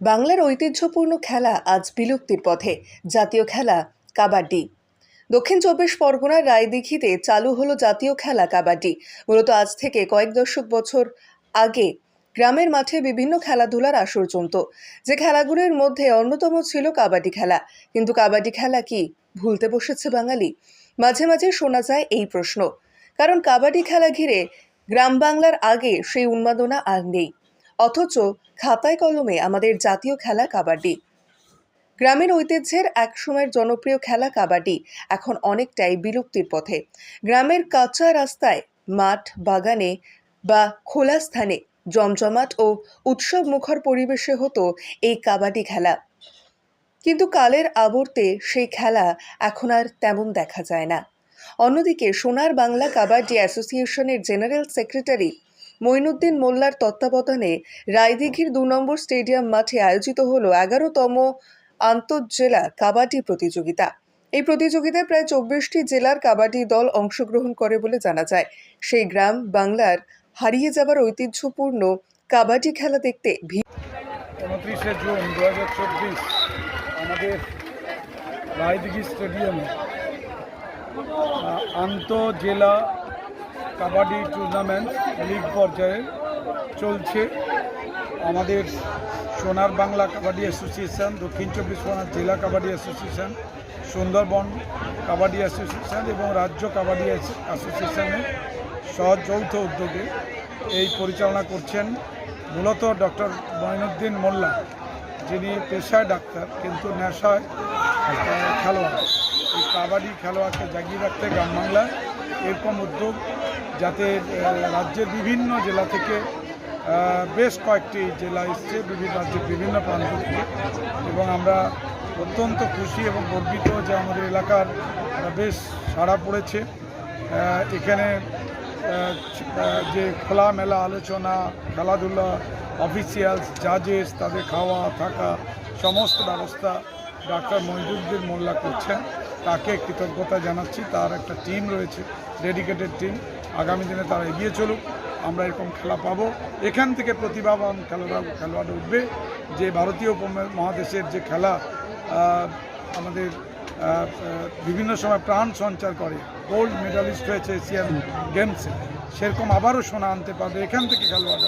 বাংলার ঐতিহ্যপূর্ণ খেলা আজ বিলুপ্তির পথে। জাতীয় খেলা কাবাডি। দক্ষিণ চব্বিশ পরগনার রায়দিঘিতে চালু হলো জাতীয় খেলা কাবাডি। মূলত আজ থেকে কয়েক দশক বছর আগে গ্রামের মাঠে বিভিন্ন খেলাধুলার আসর জমত যে খেলাগুলির মধ্যে অন্যতম ছিল কাবাডি খেলা। কিন্তু কাবাডি খেলা কি ভুলতে বসেছে বাঙালি? মাঝে মাঝে শোনা যায় এই প্রশ্ন। কারণ কাবাডি খেলা ঘিরে গ্রাম বাংলার আগে সেই উন্মাদনা আর নেই। অথচ খাতায় কলমে আমাদের জাতীয় খেলা কাবাডি। গ্রামের ঐতিহ্যের এক সময়ের জনপ্রিয় খেলা কাবাডি এখন অনেকটাই বিলুপ্তির পথে। গ্রামের কাঁচা রাস্তায়, মাঠ, বাগানে বা খোলা স্থানে জমজমাট ও উৎসব মুখর পরিবেশে হতো এই কাবাডি খেলা। কিন্তু কালের আবর্তে সেই খেলা এখন আর তেমন দেখা যায় না। অন্যদিকে সোনার বাংলা কাবাডি অ্যাসোসিয়েশনের জেনারেল সেক্রেটারি মঈনুদ্দিন মোল্লার তত্ত্বাবধানে রায়দিঘির দু নম্বর স্টেডিয়াম মাঠে আয়োজিত হল এগারোতম আন্তঃজেলা কাবাডি প্রতিযোগিতা। এই প্রতিযোগিতায় প্রায় চব্বিশটি জেলার কাবাডি দল অংশগ্রহণ করে বলে জানা যায়। সেই গ্রাম বাংলার হারিয়ে যাবার ঐতিহ্যপূর্ণ কাবাডি খেলা দেখতে উনত্রিশে জুন দু হাজার চব্বিশ আমাদের রায়দিঘি স্টেডিয়ামে আন্তঃজেলা কাবাডি টুর্নামেন্ট লিগ পর্যায়ে চলছে। আমাদের সোনার বাংলা কাবাডি অ্যাসোসিয়েশন দক্ষিণ চব্বিশ পরগনা জেলা কাবাডি অ্যাসোসিয়েশন সুন্দরবন কাবাডি অ্যাসোসিয়েশন এবং রাজ্য কাবাডি অ্যাসো- অ্যাসোসিয়েশনের সহযৌথ উদ্যোগে এই পরিচালনা করছেন মূলত ডক্টর মঈনুদ্দিন মোল্লা, যিনি পেশায় ডাক্তার কিন্তু নেশায় খেলোয়াড়। এই কাবাডি খেলোয়াড়কে জাগিয়ে রাখতে গ্রাম বাংলায় এরকম উদ্যোগ যাতে রাজ্যের বিভিন্ন জেলা থেকে বেশ কয়েকটি জেলা এসছে, বিভিন্ন রাজ্যের বিভিন্ন প্রান্ত থেকে। এবং আমরা অত্যন্ত খুশি এবং গর্বিত যে আমাদের এলাকার বেশ সাড়া পড়েছে। এখানে যে খোলামেলা আলোচনা, খেলাধুলা, অফিসিয়ালস, জাজেস, তাদের খাওয়া, থাকা, সমস্ত ব্যবস্থা ডাক্তার মহিদুদ্দিন মোল্লা করছেন। তাকে কৃতজ্ঞতা জানাচ্ছি। তার একটা টিম রয়েছে, ডেডিকেটেড টিম। আগামী দিনে তারা এগিয়ে চলুক, আমরা এরকম খেলা পাবো। এখান থেকে প্রতিভাবান খেলোয়াড় খেলোয়াড় উঠবে যে ভারতীয় মহাদেশের যে খেলা আমাদের বিভিন্ন সময় প্রাণ সঞ্চার করে। গোল্ড মেডালিস্ট হয়েছে এশিয়ান গেমসে। সেরকম আবারও সোনা আনতে পারবে এখান থেকে খেলোয়াড়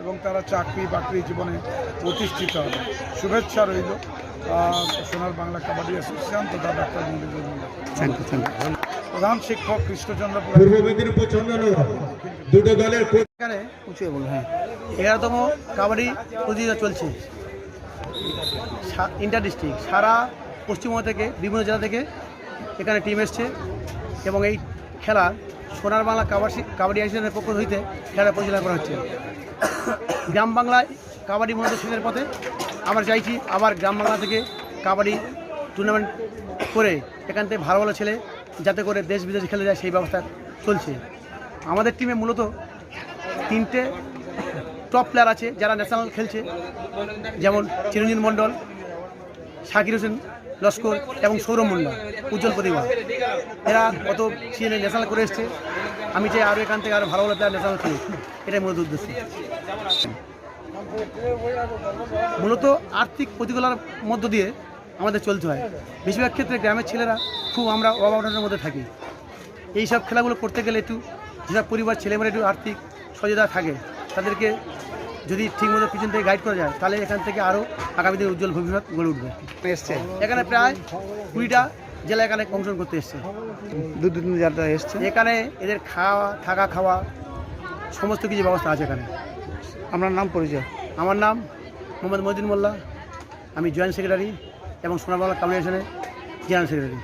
এবং তারা চাকরি বাকরি জীবনে প্রতিষ্ঠিত হবে। শুভেচ্ছা রইল। সোনার বাংলা কাবাডি অ্যাসোসিয়েশন তথা ডাক্তার মন্দির প্রধান শিক্ষক কৃষ্ণচন্দ্র পুরা পূর্ব মেদিনীপুর দুটো দলের এখানে উঁচু বলুন হ্যাঁ এগারোতম কাবাডি প্রতিযোগিতা চলছে। ইন্টার ডিস্ট্রিক্ট সারা পশ্চিমবঙ্গ থেকে বিভিন্ন জেলা থেকে এখানে টিম এসছে এবং এই খেলা সোনার বাংলা কাবাডি কাবাডি অ্যাসোসিয়েশনের পক্ষ হইতে খেলা পরিচালনা করা হচ্ছে। গ্রাম বাংলায় কাবাডি মনোদর্শনের পথে। আমরা চাইছি আবার গ্রাম বাংলা থেকে কাবাডি টুর্নামেন্ট করে এখান থেকে ভালো ভালো ছেলে যাতে করে দেশ বিদেশে খেলে যায় সেই ব্যবস্থা চলছে। আমাদের টিমে মূলত তিনটে টপ প্লেয়ার আছে যারা ন্যাশনাল খেলছে, যেমন চিরঞ্জন মণ্ডল, শাকির হোসেন লস্কর এবং সৌরভ মণ্ডল উজ্জ্বল প্রতিভা এরা কত সিজনে ন্যাশনাল করে এসছে। আমি চাই আরও এখান থেকে আরও ভালো ভালো প্লেয়ার ন্যাশনাল খেলি এটাই মূলত উদ্দেশ্য। মূলত আর্থিক প্রতিকূলার মধ্য দিয়ে আমাদের চলতে হয়। বেশিরভাগ ক্ষেত্রে গ্রামের ছেলেরা খুব আমরা অভাবনের মধ্যে থাকি। এই সব খেলাগুলো করতে গেলে একটু যেসব পরিবার ছেলেমেয়েরা একটু আর্থিক সহযোগিতা থাকে তাদেরকে যদি ঠিকমতো পিছন থেকে গাইড করা যায় তাহলে এখান থেকে আরও আগামী দিনে উজ্জ্বল ভবিষ্যৎ গড়ে উঠবে। এসছে। এখানে প্রায় কুড়িটা জেলা এখানে অংশগ্রহণ করতে এসছে। দু দু যাত্রা এসছে? এখানে এদের খাওয়া থাকা খাওয়া সমস্ত কিছু ব্যবস্থা আছে এখানে। আপনার নাম পরিচয়। আমার নাম মোহাম্মদ মদিন মোল্লা। আমি জয়েন্ট সেক্রেটারি এবং সোনাবাংলা কমিউনিকেশনের জেনারেল সেক্রেটারি।